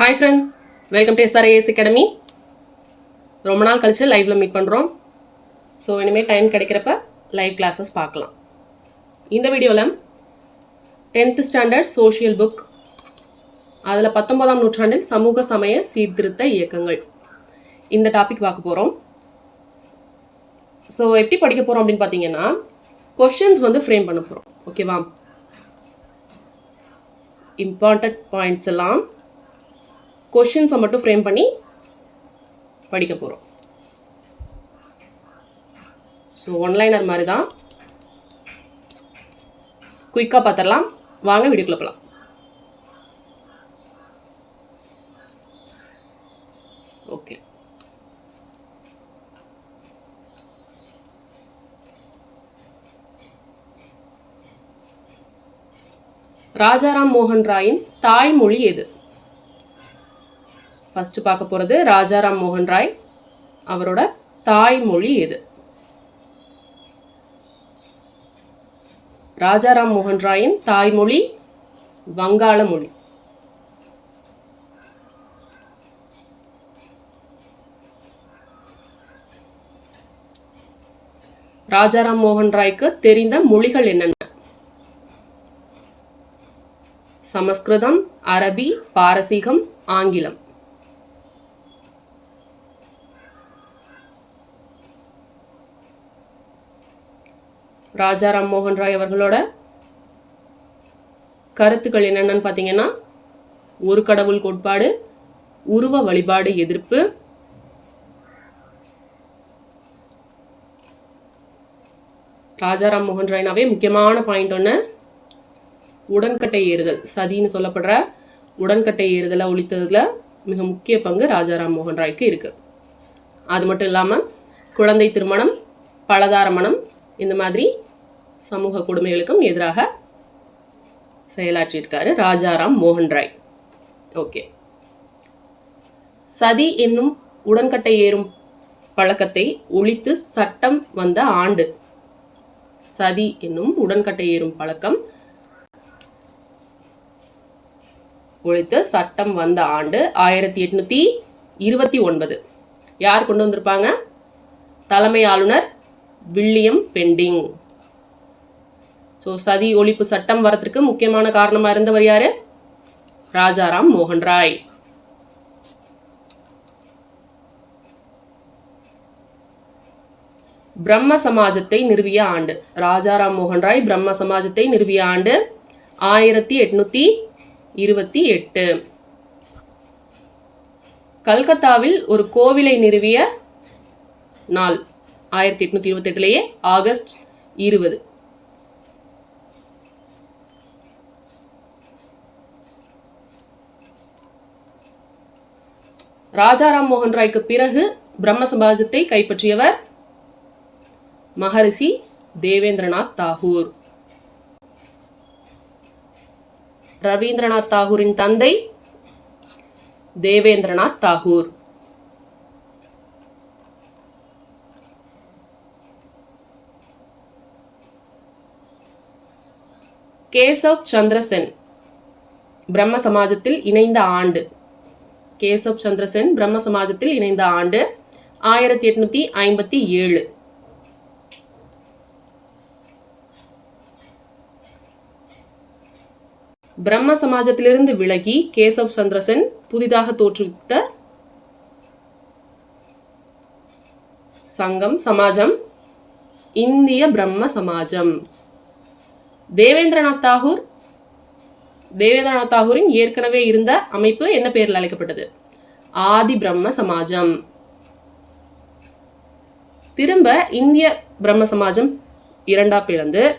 Hi friends welcome to SRAS academy ரொம்ப நாள் கழிச்சு லைவில் மீட் பண்ணுறோம் ஸோ இனிமேல் டைம் கிடைக்கிறப்ப லைவ் கிளாஸஸ் பார்க்கலாம். இந்த வீடியோவில் டென்த்து ஸ்டாண்டர்ட் சோஷியல் புக் அதில் பத்தொன்பதாம் நூற்றாண்டில் சமூக சமய சீர்திருத்த இயக்கங்கள். இந்த டாபிக் பார்க்க போகிறோம் ஸோ எப்படி படிக்க போகிறோம் அப்படின்னு பார்த்தீங்கன்னா கொஷின்ஸ் வந்து ஃப்ரேம் பண்ண போகிறோம் ஓகேவா இம்பார்ட்டண்ட் பாயிண்ட்ஸ் எல்லாம் கொஷின்ஸை மட்டும் ஃப்ரேம் பண்ணி படிக்க போகிறோம் ஸோ ஒன்லைனர் மாதிரி தான் குயிக்காக பார்த்துடலாம் வாங்க வீடியோக்குள்ள போகலாம் ஓகே ராஜாராம் மோகன் ராயின் தாய்மொழி எது? ஃபஸ்ட்டு பார்க்க போகிறது ராஜாராம் மோகன் ராய் அவரோட தாய்மொழி எது? ராஜாராம் மோகன் ராயின் தாய்மொழி வங்காள மொழி. ராஜாராம் மோகன் ராய்க்கு தெரிந்த மொழிகள் என்னென்ன? சமஸ்கிருதம் அரபி பாரசீகம் ஆங்கிலம். ராஜா மோகன் ராய் அவர்களோட கருத்துக்கள் என்னென்னு பார்த்தீங்கன்னா ஒரு கடவுள் கோட்பாடு உருவ வழிபாடு எதிர்ப்பு ராஜாராம் மோகன் ராய்னாவே முக்கியமான பாயிண்ட் ஒன்று உடன்கட்டை ஏறுதல். சதின்னு சொல்லப்படுற உடன்கட்டை ஏறுதலை ஒழித்ததில் மிக முக்கிய பங்கு ராஜாராம் மோகன் ராய்க்கு இருக்குது அது மட்டும் இல்லாமல் குழந்தை திருமணம் பலதார மணம் இந்த மாதிரி சமூக கொடுமைகளுக்கும் எதிராக செயலாற்றியிருக்காரு ராஜாராம் மோகன் ராய் ஓகே. சதி என்னும் உடன்கட்டை ஏறும் பழக்கத்தை ஒழித்து சட்டம் வந்த ஆண்டு. சதி என்னும் உடன்கட்டை ஏறும் பழக்கம் ஒழித்து சட்டம் வந்த ஆண்டு ஆயிரத்தி எட்நூத்தி இருபத்தி ஒன்பது. யார் கொண்டு வந்திருப்பாங்க? தலைமை ஆளுநர் வில்லியம் பெண்டிங். ஸோ சதி ஒழிப்பு சட்டம் வரத்துக்கு முக்கியமான காரணமாக இருந்தவர் யார்? ராஜாராம் மோகன் ராய். பிரம்ம சமாஜத்தை நிறுவிய ஆண்டு. ராஜாராம் மோகன் ராய் பிரம்ம சமாஜத்தை நிறுவிய ஆண்டு ஆயிரத்தி எட்நூத்தி இருபத்தி எட்டு. கல்கத்தாவில் ஒரு கோவிலை நிறுவிய நாள் ஆயிரத்தி எட்நூத்தி இருபத்தி எட்டுலேயே ஆகஸ்ட் இருபது. ராஜாராம் மோகன் ராய்க்கு பிறகு பிரம்ம சமாஜத்தை கைப்பற்றியவர் மகரிஷி தேவேந்திரநாத் தாகூர். ரவீந்திரநாத் தாகூரின் தந்தை தேவேந்திரநாத் தாகூர். கேசவ் சந்திரசென் பிரம்ம சமாஜத்தில் இணைந்த ஆண்டு. கேசவ் சந்திரசென் பிரம்ம சமாஜத்தில் இணைந்த ஆண்டு ஆயிரத்தி எட்நூத்தி ஐம்பத்தி ஏழு. பிரம்ம சமாஜத்திலிருந்து விலகி கேசவ் சந்திரசென் புதிதாக தோற்றுவித்த சங்கம் சமாஜம் இந்திய பிரம்ம சமாஜம். தேவேந்திரநாத் தாகூர் தேவேந்திரநாத் தாகூரின் ஏற்கனவே இருந்த அமைப்பு என்ன பெயரில் அழைக்கப்பட்டது? ஆதி பிரம்ம சமாஜம். திரும்ப இந்திய பிரம்ம சமாஜம் இரண்டா பிளந்து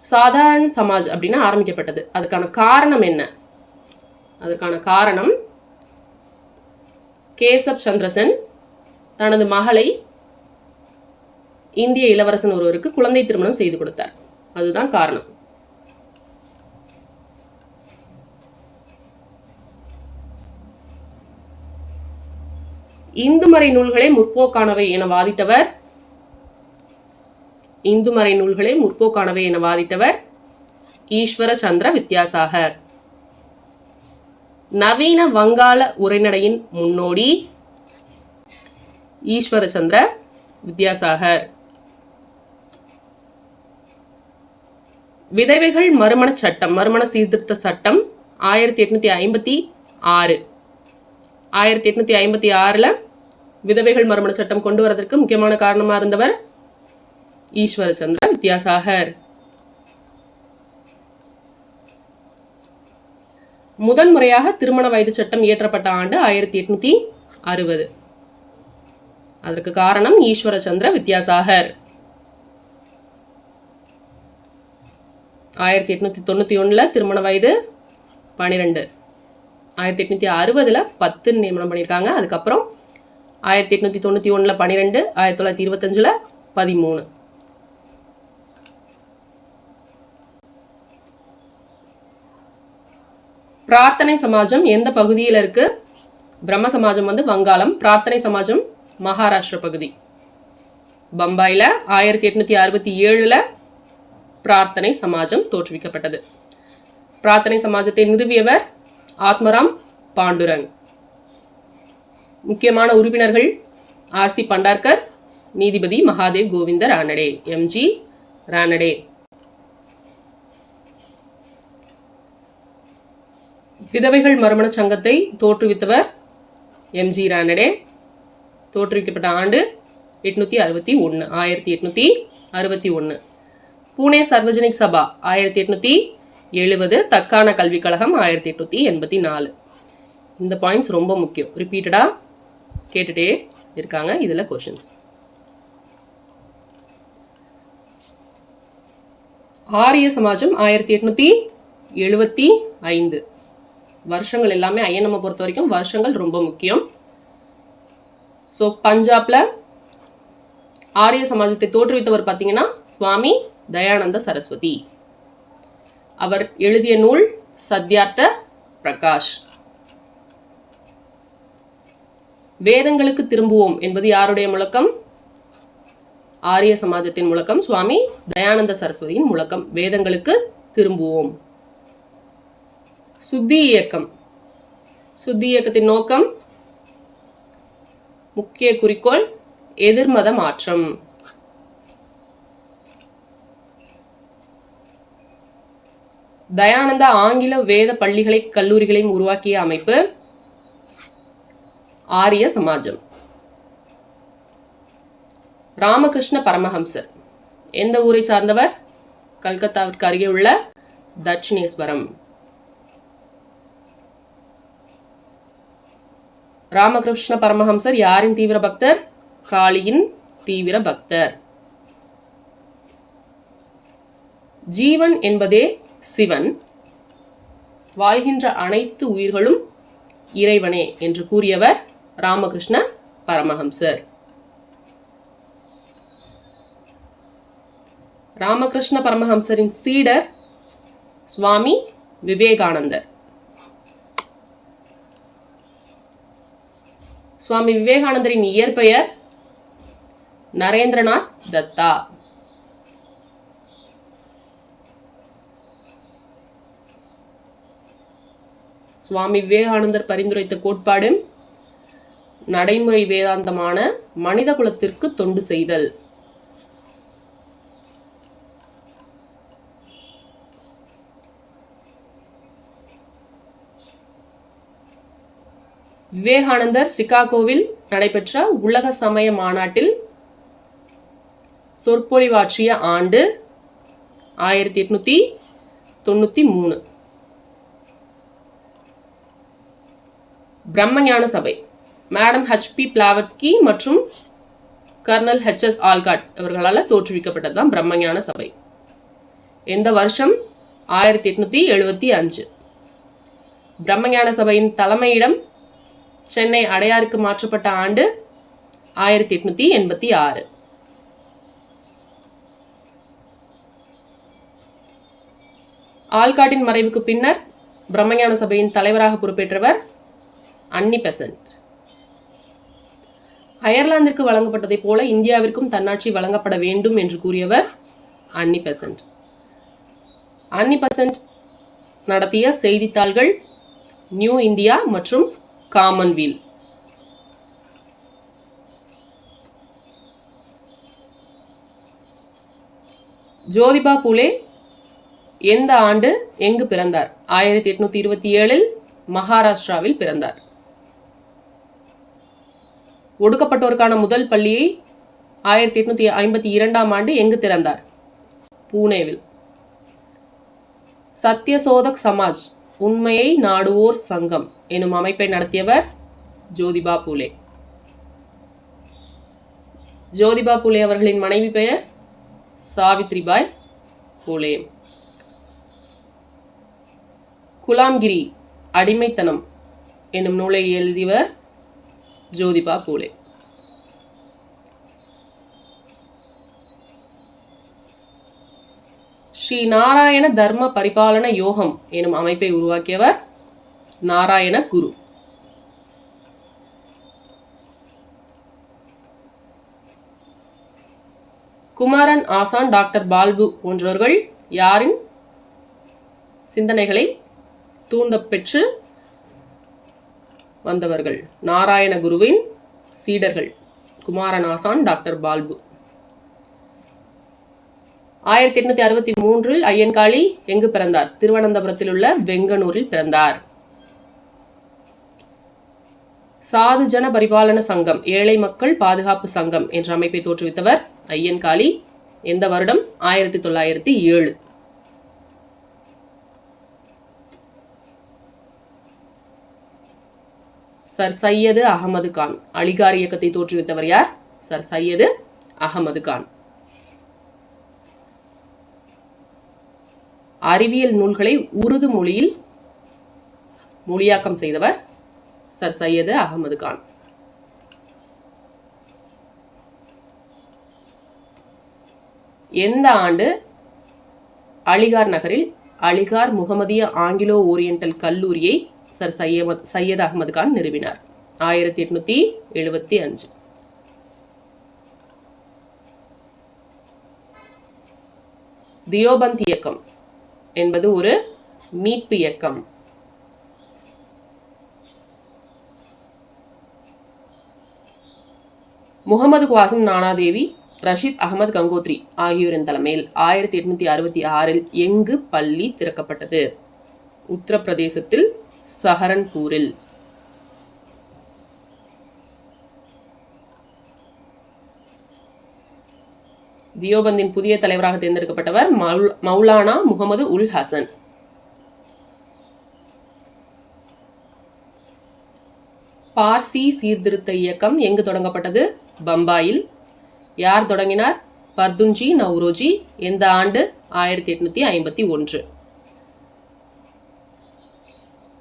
சாதாரண சமாஜ் அப்படின்னு ஆரம்பிக்கப்பட்டது. அதுக்கான காரணம் என்ன? அதற்கான காரணம் கேசப் சந்திரசன் தனது மகளை இந்திய இளவரசன் ஒருவருக்கு குழந்தை திருமணம் செய்து கொடுத்தார். அதுதான் காரணம். இந்துமறை நூல்களே முற்போக்கானவை என வாதிட்டவர். இந்துமறை நூல்களே முற்போக்கானவை என வாதிட்டவர் ஈஸ்வர சந்திர வித்யாசாகர். நவீன வங்காள உரைநடையின் முன்னோடி ஈஸ்வரச்சந்திர வித்யாசாகர். விதவைகள் மறுமண சட்டம் மறுமண சீர்திருத்த சட்டம் ஆயிரத்தி எட்நூத்தி ஐம்பத்தி ஆறு. ஆயிரத்தி எட்நூத்தி ஐம்பத்தி ஆறில் விதவைகள் மறுமண சட்டம் கொண்டு வரதற்கு முக்கியமான காரணமாக இருந்தவர் ஈஸ்வர சந்திர வித்யாசாகர். முதன் முறையாக திருமண வயது சட்டம் இயற்றப்பட்ட ஆண்டு ஆயிரத்தி எட்நூத்தி அறுபது. அதற்கு காரணம் ஈஸ்வர சந்திர வித்யாசாகர். ஆயிரத்தி எட்நூத்தி தொண்ணூற்றி ஒன்றில் திருமண வயது பன்னிரெண்டு ஆயிரத்தி எட்நூற்றி அறுபதில் பத்து நியமனம் பண்ணியிருக்காங்க. அதுக்கப்புறம் ஆயிரத்தி எட்நூற்றி தொண்ணூற்றி ஒன்றில் பன்னிரெண்டு ஆயிரத்தி தொள்ளாயிரத்தி இருபத்தஞ்சில் பதிமூணு. பிரார்த்தனை சமாஜம் எந்த பகுதியில் இருக்கு? பிரம்ம சமாஜம் வந்து வங்காளம் பிரார்த்தனை சமாஜம் மகாராஷ்டிர பகுதி. பம்பாயில் ஆயிரத்தி எட்நூற்றி அறுபத்தி ஏழில் பிரார்த்தனை சமாஜம் தோற்றுவிக்கப்பட்டது. பிரார்த்தனை சமாஜத்தை நிறுவியவர் ஆத்மராம் பாண்டுரங். முக்கியமான உறுப்பினர்கள் ஆர்சி பண்டார்கர் நீதிபதி மகாதேவ் கோவிந்த ரானடே எம்ஜி ரானடே விதவைகள் மறுமண சங்கத்தை தோற்றுவித்தவர் எம்ஜி ரானடே தோற்றுவிக்கப்பட்ட ஆண்டு எட்நூற்றி அறுபத்தி ஒன்று ஆயிரத்தி எட்நூற்றி அறுபத்தி ஒன்று பூனே சர்வஜனிக் சபா ஆயிரத்தி எட்நூற்றி எழுபது தக்கான கல்விக் கழகம் ஆயிரத்தி எட்நூற்றி எண்பத்தி நாலு. இந்த பாயிண்ட்ஸ் ரொம்ப முக்கியம். ரிப்பீட்டடாக கேட்டுகிட்டே இருக்காங்க. இதில் கொஷின்ஸ் ஆரிய சமாஜம் ஆயிரத்தி எட்நூற்றி எழுபத்தி ஐந்து. வருஷங்கள் எல்லாமே ஐயனம்மை பொறுத்த வரைக்கும் வருஷங்கள் ரொம்ப முக்கியம். ஸோ பஞ்சாப்பில் ஆரிய சமாஜத்தை தோற்றுவித்தவர் பார்த்தீங்கன்னா சுவாமி தயானந்த சரஸ்வதி. அவர் எழுதிய நூல் சத்யார்த்த பிரகாஷ். வேதங்களுக்கு திரும்புவோம் என்பது யாருடைய முழக்கம்? ஆரிய சமாஜத்தின் முழக்கம். சுவாமி தயானந்த சரஸ்வதியின் முழக்கம். வேதங்களுக்கு திரும்புவோம். சுத்தி இயக்கம். சுத்தி இயக்கத்தின் நோக்கம் முக்கிய குறிக்கோள் எதிர்மத மாற்றம். தயானந்தா ஆங்கில வேத பள்ளிகளை கல்லூரிகளையும் உருவாக்கிய அமைப்பு ஆரிய சமாஜம். ராமகிருஷ்ண பரமஹம்சர். எந்த ஊரை சார்ந்தவர்? கல்கத்தாவிற்கு அருகே உள்ள தட்சிணேஸ்வரம். ராமகிருஷ்ண பரமஹம்சர் யாரின் தீவிர பக்தர்? காளியின் தீவிர பக்தர். ஜீவன் என்பதே சிவன் வாழ்கின்ற அனைத்து உயிர்களும் இறைவனே என்று கூறியவர் ராமகிருஷ்ண பரமஹம்சர். ராமகிருஷ்ண பரமஹம்சரின் சீடர் சுவாமி விவேகானந்தர். சுவாமி விவேகானந்தரின் இயற்பெயர் நரேந்திரநாத் தத்தா. சுவாமி விவேகானந்தர் பரிந்துரைத்த கோட்பாடு நடைமுறை வேதாந்தமான மனித குலத்திற்கு தொண்டு செய்தல். விவேகானந்தர் சிகாகோவில் நடைபெற்ற உலக சமய மாநாட்டில் சொற்பொழிவாற்றிய ஆண்டு ஆயிரத்தி எட்நூத்தி தொண்ணூத்தி மூணு. பிரம்மஞான சபை. மேடம் ஹெச்பி பிளாவட்ஸ்கி மற்றும் கர்னல் ஹெச்எஸ் ஆல்காட் இவர்களால் தோற்றுவிக்கப்பட்டது தான் பிரம்மஞான சபை. எந்த வருஷம் ஆயிரத்தி எட்நூற்றி எழுபத்தி அஞ்சு. பிரம்மஞான சபையின் தலைமையிடம் சென்னை அடையாருக்கு மாற்றப்பட்ட ஆண்டு ஆயிரத்தி எட்நூற்றி எண்பத்தி ஆறு. ஆல்காட்டின் மறைவுக்கு பின்னர் பிரம்மஞான சபையின் தலைவராக பொறுப்பேற்றவர் அன்னி பெசன்ட். அயர்லாந்திற்கு வழங்கப்பட்டதைப் போல இந்தியாவிற்கும் தன்னாட்சி வழங்கப்பட வேண்டும் என்று கூறியவர் அன்னி பெசன்ட். அன்னி பெசன்ட் நடத்திய செய்தித்தாள்கள் நியூ இந்தியா மற்றும் காமன்வீல். ஜோதிபா பூலே எந்த ஆண்டு எங்கு பிறந்தார்? ஆயிரத்தி எட்நூத்தி இருபத்தி ஏழில் மகாராஷ்டிராவில் பிறந்தார். ஒடுக்கப்பட்டோருக்கான முதல் பள்ளியை ஆயிரத்தி எட்நூத்தி ஐம்பத்தி இரண்டாம் ஆண்டு எங்கு திறந்தார்? பூனேவில். சத்யசோதக் சமாஜ் உண்மையை நாடுவோர் சங்கம் எனும் அமைப்பை நடத்தியவர் ஜோதிபா பூலே. ஜோதிபா பூலே அவர்களின் மனைவி பெயர் சாவித்ரிபாய் பூலே. குலாம்கிரி அடிமைத்தனம் என்னும் நூலை எழுதியவர் ஜோதிபா பூலே. ஸ்ரீ நாராயண தர்ம பரிபாலன யோகம் எனும் அமைப்பை உருவாக்கியவர் நாராயண குரு. குமாரன் ஆசான் டாக்டர் பால்பு போன்றவர்கள் யாரின் சிந்தனைகளை தூண்டப்பெற்று வந்தவர்கள். நாராயணகுருவின் சீடர்கள். குமாரநாசான் டாக்டர் பால்பு. ஆயிரத்தி எட்நூத்தி அறுபத்தி மூன்றில் ஐயன்காளி எங்கு பிறந்தார்? திருவனந்தபுரத்தில் உள்ள வெங்கனூரில் பிறந்தார். சாதுஜன பரிபாலன சங்கம் ஏழை மக்கள் பாதுகாப்பு சங்கம் என்ற அமைப்பை தோற்றுவித்தவர் ஐயன்காளி எந்த வருடம்? ஆயிரத்தி தொள்ளாயிரத்தி ஏழு. சர் சையது அகமது கான். அலிகார் இயக்கத்தை தோற்றுவித்தவர் யார்? சர் சையது அகமது கான். அறிவியல் நூல்களை உருது மொழியில் மொழியாக்கம் செய்தவர் சர் சையது அகமது கான். எந்த ஆண்டு அலிகார் நகரில் அலிகார் முகமதிய ஆங்கிலோ ஓரியண்டல் கல்லூரியை சர் சையமத் சையத் அகமது கான் நிறுவினார். ஆயிரத்தி எட்நூத்தி எழுபத்தி அஞ்சு. தியோபந்த் இயக்கம் என்பது ஒரு மீட்பு இயக்கம். முகமது குவாசம் நானாதேவி ரஷீத் அகமது கங்கோத்ரி ஆகியோரின் தலைமையில் ஆயிரத்தி எட்நூத்தி அறுபத்தி ஆறில் எங்கு பள்ளி திறக்கப்பட்டது? உத்தரப்பிரதேசத்தில் சஹரன்பூரில். தியோபந்தின் புதிய தலைவராக தேர்ந்தெடுக்கப்பட்டவர் மௌலானா முகமது உல் ஹசன். பார்சி சீர்திருத்த இயக்கம் எங்கு தொடங்கப்பட்டது? பம்பாயில். யார் தொடங்கினார்? பர்துன்ஜி நவ்ரோஜி. எந்த ஆண்டு? ஆயிரத்தி எட்நூற்றி ஐம்பத்தி ஒன்று.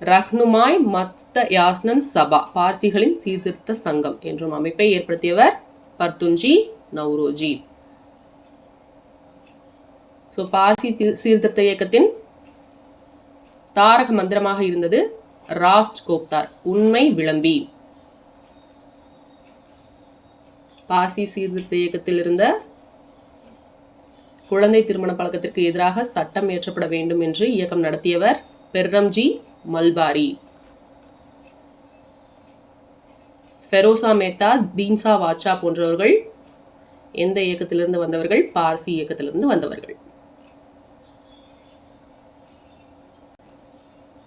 ரஹ்னுமாய் மத்த யாஸ்னன் சபா பார்சிகளின் சீர்திருத்த சங்கம் என்றும் அமைப்பை ஏற்படுத்தியவர் பர்துன்ஜி நவ்ரோஜி. ஸோ பார்சி சீர்திருத்த இயக்கத்தின் தாரக மந்திரமாக இருந்தது ராஸ்ட் கோப்தார் உண்மை விளம்பி. பார்சி சீர்திருத்த இயக்கத்தில் இருந்த குழந்தை திருமண பழக்கத்திற்கு எதிராக சட்டம் இயற்றப்பட வேண்டும் என்று இயக்கம் நடத்தியவர் பெர்ரம்ஜி மல்பாரி. ஃபெரோசா மேத்தா தீன்சா வாச்சா போன்றவர்கள் எந்த இயக்கத்திலிருந்து வந்தவர்கள்? பார்சி இயக்கத்திலிருந்து வந்தவர்கள்.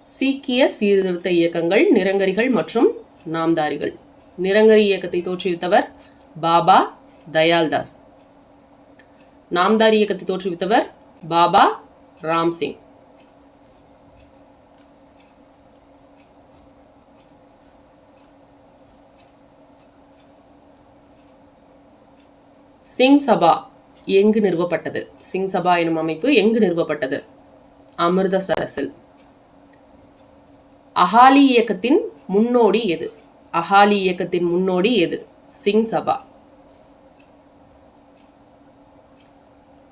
சீக்கிய சீர்திருத்த இயக்கங்கள் நிரங்கரிகள் மற்றும் நாம்தாரிகள். நிரங்கரி இயக்கத்தை தோற்றுவித்தவர் பாபா தயால்தாஸ். நாம்தாரி இயக்கத்தை தோற்றுவித்தவர் பாபா ராம் சிங் சபா எங்கு நிறுவப்பட்டது? சிங் சபா எனும் அமைப்பு எங்கு நிறுவப்பட்டது? அமிர்தசரஸில். அகாலி இயக்கத்தின் முன்னோடி எது? அகாலி இயக்கத்தின் முன்னோடி எது? சிங் சபா.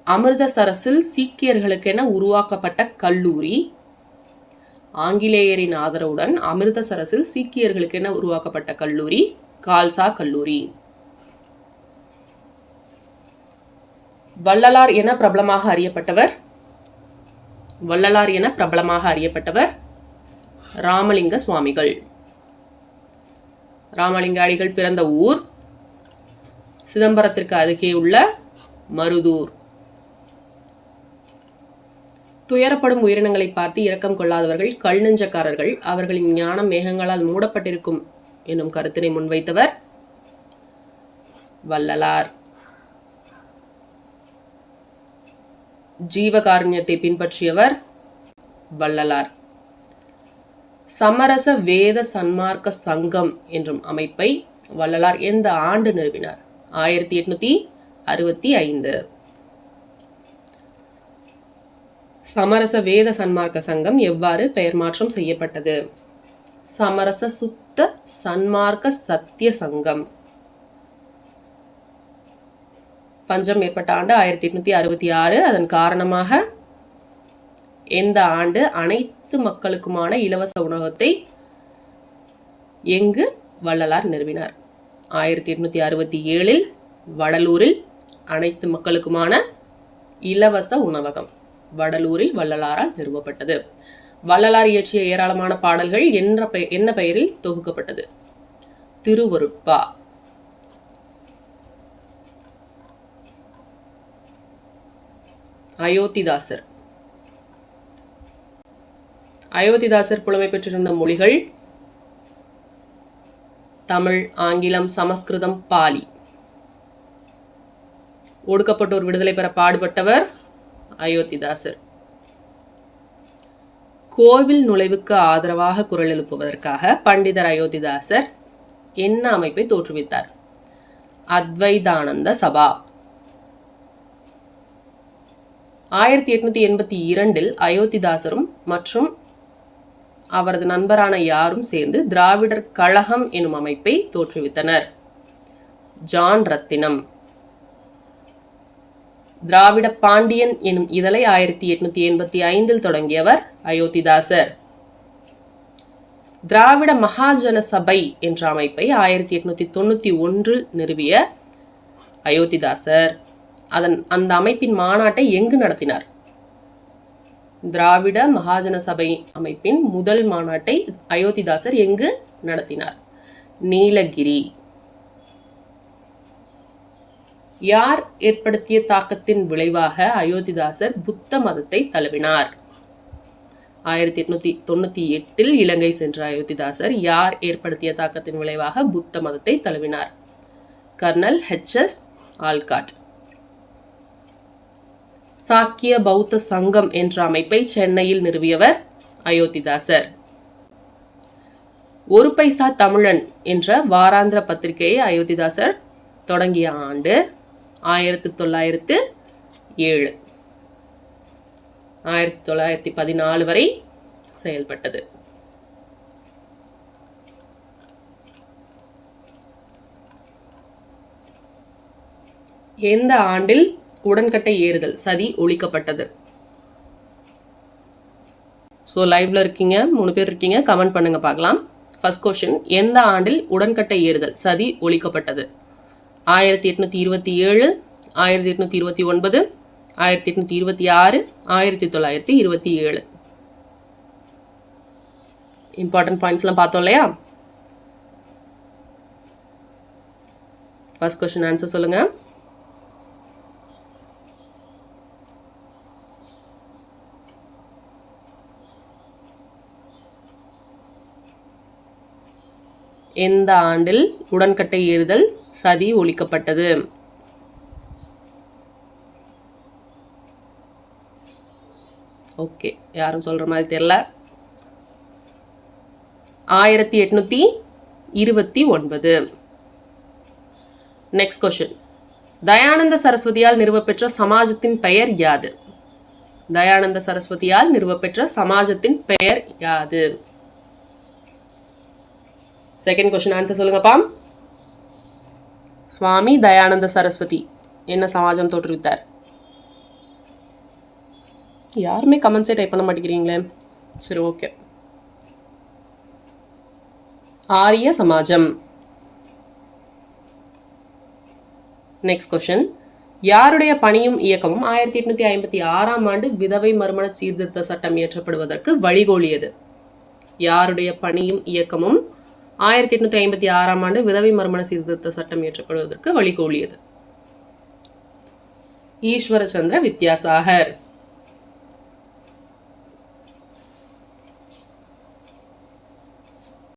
அமிர்தசரஸில் சீக்கியர்களுக்கென உருவாக்கப்பட்ட கல்லூரி. ஆங்கிலேயரின் ஆதரவுடன் அமிர்தசரஸில் சீக்கியர்களுக்கென உருவாக்கப்பட்ட கல்லூரி கால்சா கல்லூரி. வள்ளலார் என பிரபலமாக அறியப்பட்டவர். வள்ளலார் என பிரபலமாக அறியப்பட்டவர் ராமலிங்க சுவாமிகள். ராமலிங்க அடிகள் பிறந்த ஊர் சிதம்பரத்திற்கு அருகே உள்ள மருதூர். துயரப்படும் உயிரினங்களை பார்த்து இரக்கம் கொள்ளாதவர்கள் கல் நெஞ்சக்காரர்கள் அவர்களின் ஞானம் மேகங்களால் மூடப்பட்டிருக்கும் என்னும் கருத்தினை முன்வைத்தவர் வள்ளலார். ஜீவகாருண்யத்தை பின்பற்றியவர் வள்ளலார். சமரச வேத சன்மார்க்க சங்கம் என்றும் அமைப்பை வள்ளலார் எந்த ஆண்டு நிறுவினார்? ஆயிரத்தி எட்நூத்தி அறுபத்தி ஐந்து. சமரச வேத சன்மார்க்க சங்கம் எவ்வாறு பெயர் மாற்றம் செய்யப்பட்டது? சமரச சுத்த சன்மார்க்க சத்திய சங்கம். பஞ்சம் ஏற்பட்ட ஆண்டு ஆயிரத்தி எட்நூற்றி அறுபத்தி ஆறு. அதன் காரணமாக எந்த ஆண்டு அனைத்து மக்களுக்குமான இலவச உணவகத்தை எங்கு வள்ளலார் நிறுவினார்? ஆயிரத்தி எட்நூற்றி அறுபத்தி ஏழில் வடலூரில் அனைத்து மக்களுக்குமான இலவச உணவகம் வடலூரில் வள்ளலாரால் நிறுவப்பட்டது. வள்ளலார் இயற்றிய ஏராளமான பாடல்கள் என்ற பெ- என்ன பெயரில் தொகுக்கப்பட்டது? திருவருட்பா. அயோத்திதாசர். அயோத்திதாசர் புலமை பெற்றிருந்த மொழிகள் தமிழ் ஆங்கிலம் சமஸ்கிருதம் பாலி. ஒடுக்கப்பட்டோர் விடுதலை பெற பாடுபட்டவர் அயோத்திதாசர். கோவில் நுழைவுக்கு ஆதரவாக குரல் எழுப்புவதற்காக பண்டிதர் அயோத்திதாசர் என்ன அமைப்பை தோற்றுவித்தார்? அத்வைதானந்த சபா. ஆயிரத்தி எட்நூத்தி எண்பத்தி இரண்டில் அயோத்திதாசரும் மற்றும் அவரது நண்பரான யாரும் சேர்ந்து திராவிடர் கழகம் எனும் அமைப்பை தோற்றுவித்தனர். ஜான் ரத்தினம். திராவிட பாண்டியன் எனும் இதழை ஆயிரத்தி எட்நூத்தி எண்பத்தி ஐந்தில் தொடங்கியவர் அயோத்திதாசர். திராவிட மகாஜன சபை என்ற அமைப்பை ஆயிரத்தி எட்நூத்தி தொண்ணூத்தி ஒன்றில் நிறுவிய அயோத்திதாசர். அதன் அந்த அமைப்பின் மாநாட்டை எங்கு நடத்தினார்? திராவிட மகாஜன சபை அமைப்பின் முதல் மாநாட்டை அயோத்திதாசர் எங்கு நடத்தினார்? நீலகிரி. யார் ஏற்படுத்திய தாக்கத்தின் விளைவாக அயோத்திதாசர் புத்த மதத்தை தழுவினார்? ஆயிரத்தி எட்நூத்தி தொண்ணூத்தி எட்டில் இலங்கை சென்ற அயோத்திதாசர் யார் ஏற்படுத்திய தாக்கத்தின் விளைவாக புத்த மதத்தை தழுவினார்? Colonel HS Olcott. சாக்கிய பௌத்த சங்கம் என்ற அமைப்பை சென்னையில் நிறுவியவர் அயோத்திதாசர். ஒரு பைசா தமிழன் என்ற வாராந்திர பத்திரிகையை அயோத்திதாசர் தொடங்கிய ஆண்டு ஆயிரத்தி தொள்ளாயிரத்து ஏழு. ஆயிரத்தி தொள்ளாயிரத்தி பதினாலு வரை செயல்பட்டது. எந்த ஆண்டில் உடன்கட்டை ஏறுதல் சதி ஒழிக்கப்பட்டது. ஸோ லைவ்ல இருக்கீங்க மூணு பேர் இருக்கீங்க கமெண்ட் பண்ணுங்க பார்க்கலாம். ஃபர்ஸ்ட் கொஷின் எந்த ஆண்டில் உடன்கட்டை ஏறுதல் சதி ஒழிக்கப்பட்டது? ஆயிரத்தி எட்நூத்தி இருபத்தி ஏழு ஆயிரத்தி எட்நூத்தி இருபத்தி ஒன்பது ஆயிரத்தி எட்நூத்தி இருபத்தி ஆறு ஆயிரத்தி தொள்ளாயிரத்தி இருபத்தி ஏழு. இம்பார்ட்டன்ட் பாயிண்ட்ஸ்லாம் பார்த்தோம் இல்லையா? ஃபர்ஸ்ட் கொஷின் ஆன்சர் சொல்லுங்கள் எந்த ஆண்டில் உடன்கட்டை ஏறுதல் சதி ஒழிக்கப்பட்டது? ஓகே யாரும் சொல்ற மாதிரி தெரியல. ஆயிரத்தி எட்நூத்தி இருபத்தி ஒன்பது. நெக்ஸ்ட் கொஷின் தயானந்த சரஸ்வதியால் நிறுவப்பெற்ற சமாஜத்தின் பெயர் யாது? தயானந்த சரஸ்வதியால் நிறுவப்பெற்ற சமாஜத்தின் பெயர் யாது? செகண்ட் கொஸ்டின் ஆன்சர் சொல்லுங்கப்பா சுவாமி தயானந்த சரஸ்வதி என்ன சமாஜம் தோற்றுவித்தார்? யாருமே கமெண்ட்ஸே டைப் பண்ண மாட்டேங்கிறீங்களே. சரி ஓகே ஆரிய சமாஜம். நெக்ஸ்ட் கொஷின் யாருடைய பணியும் இயக்கமும் ஆயிரத்தி எட்நூத்தி ஐம்பத்தி ஆறாம் ஆண்டு விதவை மறுமண சீர்திருத்த சட்டம் இயற்றப்படுவதற்கு வழிகோலியது? யாருடைய பணியும் இயக்கமும் ஆயிரத்தி எட்நூற்றி ஐம்பத்தி ஆறாம் ஆண்டு விதவை மறுமண சீர்திருத்த சட்டம் இயற்றப்படுவதற்கு வழிகோலியது ஈஸ்வரச்சந்திர வித்யாசாகர்.